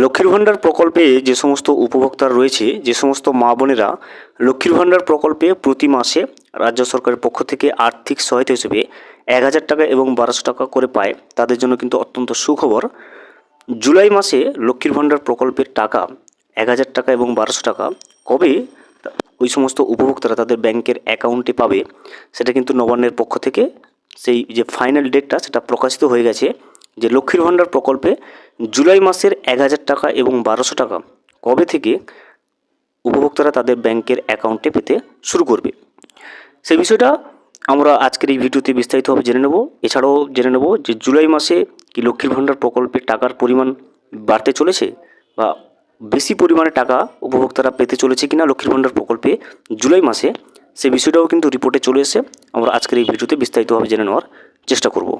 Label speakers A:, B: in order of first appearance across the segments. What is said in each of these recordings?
A: লক্ষ্মীর ভাণ্ডার প্রকল্পে যে সমস্ত উপভোক্তারা রয়েছে, যে সমস্ত মা বোনেরা লক্ষ্মীর ভাণ্ডার প্রকল্পে প্রতি মাসে রাজ্য সরকারের পক্ষ থেকে আর্থিক সহায়তা হিসেবে এক হাজার টাকা এবং বারোশো টাকা করে পায়, তাদের জন্য কিন্তু অত্যন্ত সুখবর। জুলাই মাসে লক্ষ্মীর ভাণ্ডার প্রকল্পের টাকা এক হাজার টাকা এবং বারোশো টাকা। কবে ওই সমস্ত উপভোক্তারা তাদের ব্যাংকের অ্যাকাউন্টে পাবে, সেটা কিন্তু নবান্নের পক্ষ থেকে সেই যে ফাইনাল ডেটটা, সেটা প্রকাশিত হয়ে গেছে। যে লক্ষ্মীর ভাণ্ডার প্রকল্পে জুলাই মাসের এক হাজার টাকা এবং বারোশো টাকা কবে থেকে উপভোক্তারা তাদের ব্যাংকের অ্যাকাউন্টে পেতে শুরু করবে? সেই বিষয়টা আমরা আজকের এই ভিডিওতে বিস্তারিতভাবে জেনে নেব। এছাড়াও জেনে নেব যে জুলাই মাসে কি লক্ষ্মীর ভাণ্ডার প্রকল্পের টাকার পরিমাণ বাড়তে চলেছে বা বেশি পরিমাণে টাকা উপভোক্তারা পেতে চলেছে কিনা লক্ষ্মীর ভাণ্ডার প্রকল্পে জুলাই মাসে সেই বিষয়টাও কিন্তু রিপোর্টে চলে এসে আমরা আজকের এই ভিডিওতে বিস্তারিতভাবে জেনে নেওয়ার চেষ্টা করব।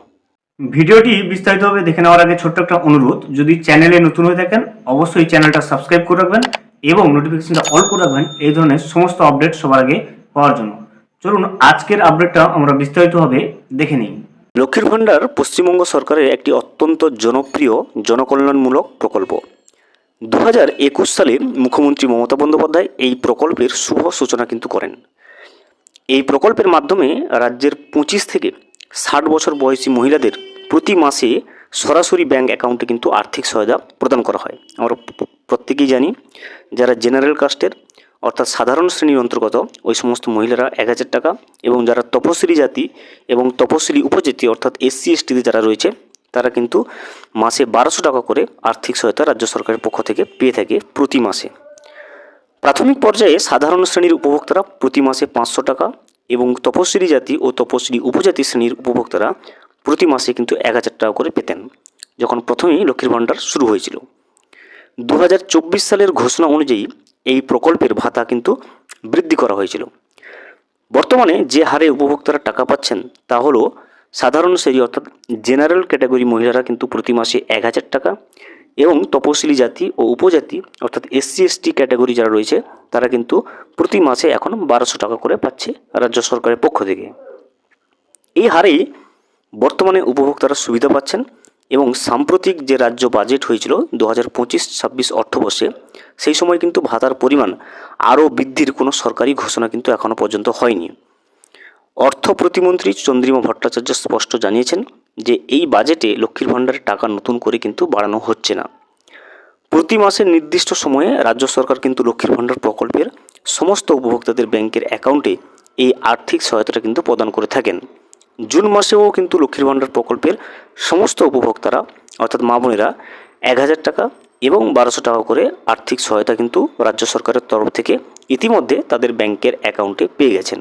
B: ভিডিওটি বিস্তারিতভাবে দেখে নেওয়ার আগে ছোট্ট একটা অনুরোধ, যদি চ্যানেলে নতুন হয়ে থাকেন, অবশ্যই চ্যানেলটা সাবস্ক্রাইব করে রাখবেন এবং নোটিফিকেশনটা অল করে রাখবেন, এই ধরনের সমস্ত আপডেট সবার আগে পাওয়ার জন্য। চলুন, আজকের আপডেটটা আমরা বিস্তারিতভাবে দেখে নিই।
A: লক্ষ্মীর ভাণ্ডার পশ্চিমবঙ্গ সরকারের একটি অত্যন্ত জনপ্রিয়, জনকল্যাণমূলক প্রকল্প। দু হাজার একুশ সালে মুখ্যমন্ত্রী মমতা বন্দ্যোপাধ্যায় এই প্রকল্পের শুভ সূচনা কিন্তু করেন। এই প্রকল্পের মাধ্যমে রাজ্যের পঁচিশ থেকে ষাট বছর বয়সী মহিলাদের প্রতি মাসে সরাসরি ব্যাংক অ্যাকাউন্টে কিন্তু আর্থিক সহায়তা প্রদান করা হয়। আমরা প্রত্যেকেই জানি যারা জেনারেল কাস্টের, অর্থাৎ সাধারণ শ্রেণির অন্তর্গত, ওই সমস্ত মহিলারা এক হাজার টাকা এবং যারা তপশিলি জাতি এবং তপশিলি উপজাতি, অর্থাৎ এসসি, এসটিতে যারা রয়েছে, তারা কিন্তু মাসে বারোশো টাকা করে আর্থিক সহায়তা রাজ্য সরকারের পক্ষ থেকে পেয়ে থাকে প্রতি মাসে। প্রাথমিক পর্যায়ে সাধারণ শ্রেণির উপভোক্তারা প্রতি মাসে পাঁচশো টাকা এবং তপশিলি জাতি ও তপশিলি উপজাতি শ্রেণির উপভোক্তারা প্রতি মাসে কিন্তু এক হাজার টাকা করে পেতেন, যখন প্রথমেই লক্ষ্মীর ভাণ্ডার শুরু হয়েছিল। দু হাজার চব্বিশ সালের ঘোষণা অনুযায়ী এই প্রকল্পের ভাতা কিন্তু বৃদ্ধি করা হয়েছিল। বর্তমানে যে হারে উপভোক্তারা টাকা পাচ্ছেন তা হলো সাধারণ শ্রেণি অর্থাৎ জেনারেল ক্যাটাগরি মহিলারা কিন্তু প্রতি মাসে এক হাজার টাকা এবং তপশিলি জাতি ও উপজাতি অর্থাৎ এসসি, এসটি ক্যাটাগরি যারা রয়েছে, তারা কিন্তু প্রতি মাসে এখন বারোশো টাকা করে পাচ্ছে রাজ্য সরকারের পক্ষ থেকে। এই হারেই বর্তমানে উপভোক্তারা সুবিধা পাচ্ছেন এবং সাম্প্রতিক যে রাজ্য বাজেট হয়েছিল দু হাজার পঁচিশ ছাব্বিশ অর্থবর্ষে, সেই সময় কিন্তু ভাতার পরিমাণ আরও বৃদ্ধির কোনো সরকারি ঘোষণা কিন্তু এখনও পর্যন্ত হয়নি। অর্থ প্রতিমন্ত্রী চন্দ্রিমা ভট্টাচার্য স্পষ্ট জানিয়েছেন যে এই বাজেটে লক্ষ্মীর ভাণ্ডারের টাকা নতুন করে কিন্তু বাড়ানো হচ্ছে না। প্রতি মাসের নির্দিষ্ট সময়ে রাজ্য সরকার কিন্তু লক্ষ্মীর ভাণ্ডার প্রকল্পের সমস্ত উপভোক্তাদের ব্যাংকের অ্যাকাউন্টে এই আর্থিক সহায়তাটা কিন্তু প্রদান করে থাকেন। জুন মাসেও কিন্তু লক্ষ্মীর ভাণ্ডার প্রকল্পের সমস্ত উপভোক্তারা, অর্থাৎ মা বোনেরা, এক হাজার টাকা এবং বারোশো টাকা করে আর্থিক সহায়তা কিন্তু রাজ্য সরকারের তরফ থেকে ইতিমধ্যে তাদের ব্যাংকের অ্যাকাউন্টে পেয়ে গেছেন।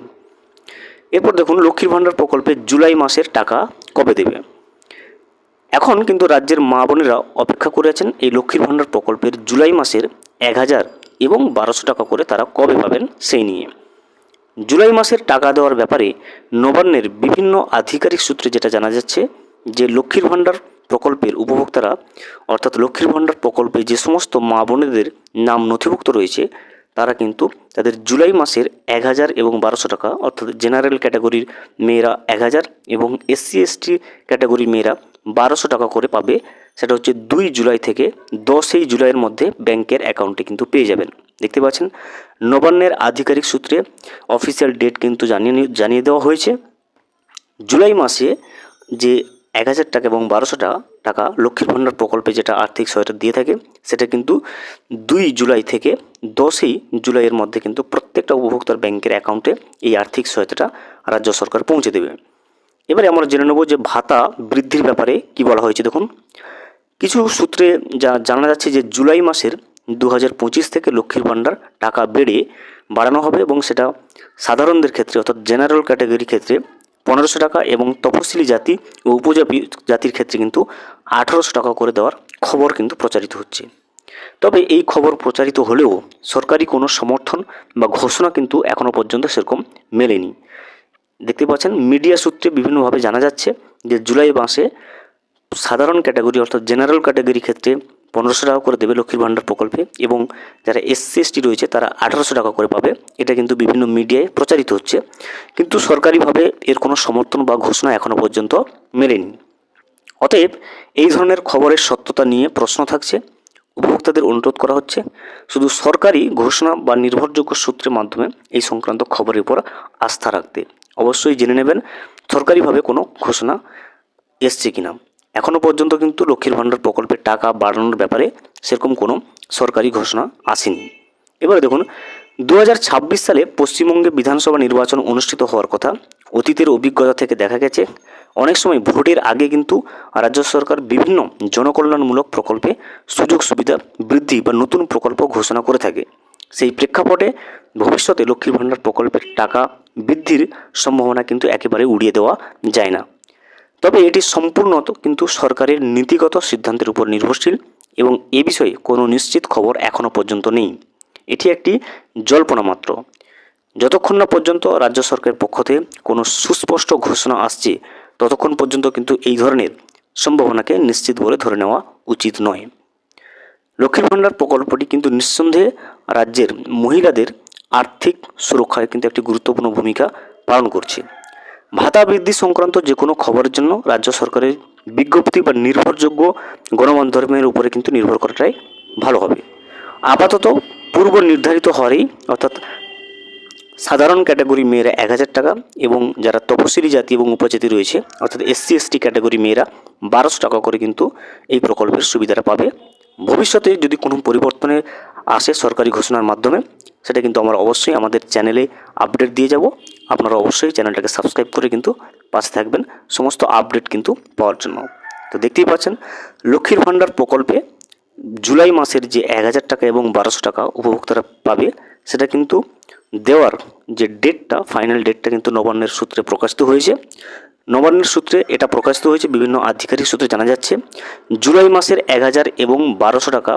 A: এরপর দেখুন লক্ষ্মীর ভাণ্ডার প্রকল্পে জুলাই মাসের টাকা কবে দেবে? এখন কিন্তু রাজ্যের মা বোনেরা অপেক্ষা করে আছেন এই লক্ষ্মীর ভাণ্ডার প্রকল্পের জুলাই মাসের এক হাজার এবং বারোশো টাকা করে তারা কবে পাবেন সেই নিয়ে। জুলাই মাসের টাকা দেওয়ার ব্যাপারে নবান্নের বিভিন্ন আধিকারিক সূত্রে যেটা জানা যাচ্ছে যে লক্ষ্মীর ভাণ্ডার প্রকল্পের উপভোক্তারা, অর্থাৎ লক্ষ্মীর ভাণ্ডার প্রকল্পে যে সমস্ত মা বোনেদের নাম নথিভুক্ত রয়েছে, তারা কিন্তু তাদের জুলাই মাসের এক হাজার এবং বারোশো টাকা, অর্থাৎ জেনারেল ক্যাটাগরির মেয়েরা এক হাজার এবং এসসি এসটি ক্যাটাগরির মেয়েরা বারোশো টাকা করে পাবে। সেটা হচ্ছে দুই জুলাই থেকে দশই জুলাইয়ের মধ্যে ব্যাংকের অ্যাকাউন্টে কিন্তু পেয়ে যাবেন। দেখতে পাচ্ছেন? নবান্নের আধিকারিক সূত্রে অফিসিয়াল ডেট কিন্তু জানিয়ে জানিয়ে দেওয়া হয়েছে। জুলাই মাসে যে এক হাজার টাকা এবং বারোশো টাকা টাকা লক্ষ্মীর ভাণ্ডার প্রকল্পে যেটা আর্থিক সহায়তা দিয়ে থাকে, সেটা কিন্তু দুই জুলাই থেকে দশই জুলাইয়ের মধ্যে কিন্তু প্রত্যেকটা উপভোক্তার ব্যাংকের অ্যাকাউন্টে এই আর্থিক সহায়তাটা রাজ্য সরকার পৌঁছে দেবে। এবারে আমরা জেনে নেব যে ভাতা বৃদ্ধির ব্যাপারে কি বলা হয়েছে। দেখুন, কিছু সূত্রে যা জানা যাচ্ছে যে জুলাই মাসের দু হাজার পঁচিশ থেকে লক্ষ্মীর ভাণ্ডার টাকা বেড়ে বাড়ানো হবে এবং সেটা সাধারণদের ক্ষেত্রে অর্থাৎ জেনারেল ক্যাটাগরির ক্ষেত্রে পনেরোশো টাকা এবং তপশিলি জাতি ও উপজাতি জাতির ক্ষেত্রে কিন্তু আঠারোশো টাকা করে দেওয়ার খবর কিন্তু প্রচারিত হচ্ছে। তবে এই খবর প্রচারিত হলেও সরকারি কোনো সমর্থন বা ঘোষণা কিন্তু এখনও পর্যন্ত সেরকম মেলেনি। দেখতে পাচ্ছেন মিডিয়া সূত্রে বিভিন্নভাবে জানা যাচ্ছে যে জুলাই মাসে সাধারণ ক্যাটাগরি অর্থাৎ জেনারেল ক্যাটাগরি ক্ষেত্রে পনেরোশো টাকা করে দেবে লক্ষ্মীর ভাণ্ডার প্রকল্পে এবং যারা এসসি এসটি রয়েছে তারা আঠারোশো টাকা করে পাবে। এটা কিন্তু বিভিন্ন মিডিয়ায় প্রচারিত হচ্ছে। কিন্তু সরকারিভাবে এর কোনো সমর্থন বা ঘোষণা এখনও পর্যন্ত মেলেনি। অতএব এই ধরনের খবরের সত্যতা নিয়ে প্রশ্ন থাকছে। উপভোক্তাদের অনুরোধ করা হচ্ছে, শুধু সরকারি ঘোষণা বা নির্ভরযোগ্য সূত্রের মাধ্যমে এই সংক্রান্ত খবরের উপর আস্থা রাখতে। অবশ্যই জেনে নেবেন সরকারিভাবে কোনো ঘোষণা এসছে কিনা। এখনও পর্যন্ত কিন্তু লক্ষ্মীর ভাণ্ডার প্রকল্পের টাকা বাড়ানোর ব্যাপারে সেরকম কোনো সরকারি ঘোষণা আসেনি। এবারে দেখুন দু হাজার ছাব্বিশ সালে পশ্চিমবঙ্গে বিধানসভা নির্বাচন অনুষ্ঠিত হওয়ার কথা অতীতের অভিজ্ঞতা থেকে দেখা গেছে, অনেক সময় ভোটের আগে কিন্তু রাজ্য সরকার বিভিন্ন জনকল্যাণমূলক প্রকল্পে সুযোগ সুবিধা বৃদ্ধি বা নতুন প্রকল্প ঘোষণা করে থাকে। সেই প্রেক্ষাপটে ভবিষ্যতে লক্ষ্মীর ভাণ্ডার প্রকল্পের টাকা বৃদ্ধির সম্ভাবনা কিন্তু একেবারে উড়িয়ে দেওয়া যায় না। তবে এটি সম্পূর্ণত কিন্তু সরকারের নীতিগত সিদ্ধান্তের উপর নির্ভরশীল এবং এ বিষয়ে কোনো নিশ্চিত খবর এখনও পর্যন্ত নেই। এটি একটি জল্পনা মাত্র। যতক্ষণ না পর্যন্ত রাজ্য সরকারের পক্ষ থেকে কোনো সুস্পষ্ট ঘোষণা আসছে, ততক্ষণ পর্যন্ত কিন্তু এই ধরনের সম্ভাবনাকে নিশ্চিত বলে ধরে নেওয়া উচিত নয়। লক্ষ্মীর ভাণ্ডার প্রকল্পটি কিন্তু নিঃসন্দেহে রাজ্যের মহিলাদের আর্থিক সুরক্ষায় কিন্তু একটি গুরুত্বপূর্ণ ভূমিকা পালন করছে। ভাতা বৃদ্ধি সংক্রান্ত যে কোনো খবরের জন্য রাজ্য সরকারের বিজ্ঞপ্তি বা নির্ভরযোগ্য গণমাধ্যমের উপরে কিন্তু নির্ভর করাটাই ভালো হবে। আপাতত পূর্ব নির্ধারিত হারেই অর্থাৎ সাধারণ ক্যাটাগরি মেয়েরা এক হাজার টাকা এবং যারা তপশিলি জাতি এবং উপজাতি রয়েছে, অর্থাৎ এসসি, এসটি ক্যাটাগরি মেয়েরা বারোশো টাকা করে কিন্তু এই প্রকল্পের সুবিধাটা পাবে। ভবিষ্যতে যদি কোনো পরিবর্তনে আসে সরকারি ঘোষণার মাধ্যমে, সেটা কিন্তু আমরা অবশ্যই আমাদের চ্যানেলে আপডেট দিয়ে যাব। আপনারা অবশ্যই চ্যানেলটাকে সাবস্ক্রাইব করে কিন্তু পাশে থাকবেন। সমস্ত আপডেট কিন্তু পাওয়ার জন্য। তো দেখতেই পাচ্ছেন, লক্ষ্মীর ভাণ্ডার প্রকল্পে জুলাই মাসের যে এক হাজার টাকা এবং বারোশো টাকা উপভোক্তারা পাবে, সেটা কিন্তু দেওয়ার যে ডেটটা ফাইনাল ডেটটা কিন্তু নবান্নের সূত্রে প্রকাশিত হয়েছে। নবান্নের সূত্রে এটা প্রকাশিত হয়েছে, বিভিন্ন আধিকারিক সূত্রে জানা যাচ্ছে। জুলাই মাসের এক হাজার এবং বারোশো টাকা,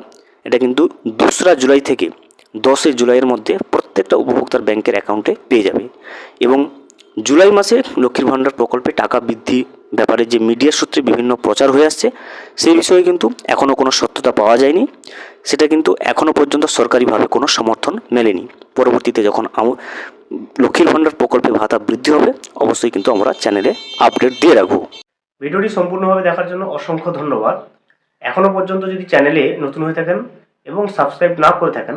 A: এটা কিন্তু দোসরা জুলাই থেকে দশই জুলাইয়ের মধ্যে প্রত্যেকটা উপভোক্তার ব্যাংকের অ্যাকাউন্টে পেয়ে যাবে। এবং জুলাই মাসে লক্ষ্মীর ভাণ্ডার প্রকল্পে টাকা বৃদ্ধি ব্যাপারে যে মিডিয়া সূত্রে বিভিন্ন প্রচার হয়ে আসছে, সেই বিষয়ে কিন্তু এখনও কোনো সত্যতা পাওয়া যায়নি। সেটা কিন্তু এখনও পর্যন্ত সরকারিভাবে কোনো সমর্থন মেলেনি। পরবর্তীতে যখন লক্ষ্মীর ভাণ্ডার প্রকল্পে ভাতা বৃদ্ধি হবে, অবশ্যই কিন্তু আমরা চ্যানেলে আপডেট দিয়ে রাখব।
B: ভিডিওটি সম্পূর্ণভাবে দেখার জন্য অসংখ্য ধন্যবাদ। এখনও পর্যন্ত যদি চ্যানেলে নতুন হয়ে থাকেন এবং সাবস্ক্রাইব না করে থাকেন